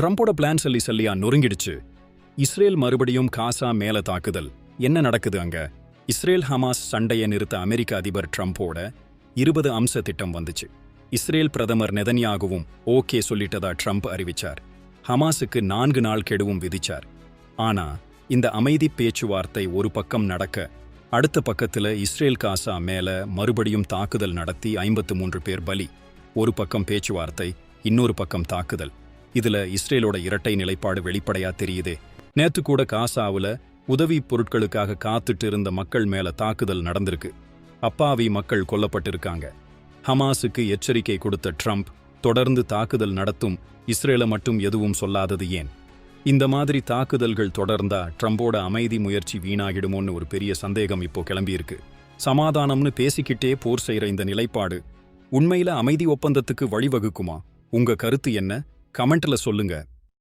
ட்ரம்ப்போட plan சொல்லி சொல்லியா நொறுங்கிடுச்சு. Israel மறுபடியும் காசா மேல தாக்குதல். என்ன நடக்குது அங்க? இஸ்ரேல் ஹமாஸ் சண்டையை நிறுத்த அமெரிக்க அதிபர் ட்ரம்ப்போட இருபது அம்ச திட்டம் வந்துச்சு. இஸ்ரேல் பிரதமர் நெதன்யாகவும் ஓகே சொல்லிட்டதா ட்ரம்ப் அறிவிச்சார். ஹமாஸுக்கு நான்கு நாள் கெடுவும் விதிச்சார். ஆனா இந்த அமைதி பேச்சுவார்த்தை ஒரு பக்கம் நடக்க அடுத்த பக்கத்துல இஸ்ரேல் காசா மேல மறுபடியும் தாக்குதல் நடத்தி ஐம்பத்து மூன்று பேர் பலி. ஒரு பக்கம் பேச்சுவார்த்தை இன்னொரு பக்கம் தாக்குதல். இதுல இஸ்ரேலோட இரட்டை நிலைப்பாடு வெளிப்படையா தெரியுதே. நேத்து கூட காசாவுல உதவி பொருட்களுக்காக காத்துட்டு இருந்த மக்கள் மேல தாக்குதல் நடந்திருக்கு. அப்பாவி மக்கள் கொல்லப்பட்டிருக்காங்க. ஹமாஸுக்கு எச்சரிக்கை கொடுத்த ட்ரம்ப் தொடர்ந்து தாக்குதல் நடத்தும் இஸ்ரேலை மட்டும் எதுவும் சொல்லாதது ஏன்? இந்த மாதிரி தாக்குதல்கள் தொடர்ந்தா ட்ரம்போட அமைதி முயற்சி வீணாகிடுமோன்னு ஒரு பெரிய சந்தேகம் இப்போ கிளம்பியிருக்கு. சமாதானம்னு பேசிக்கிட்டே போர் செய்யற இந்த நிலைப்பாடு உண்மையில அமைதி ஒப்பந்தத்துக்கு வழிவகுக்குமா? உங்க கருத்து என்ன? கமெண்ட்ல சொல்லுங்க.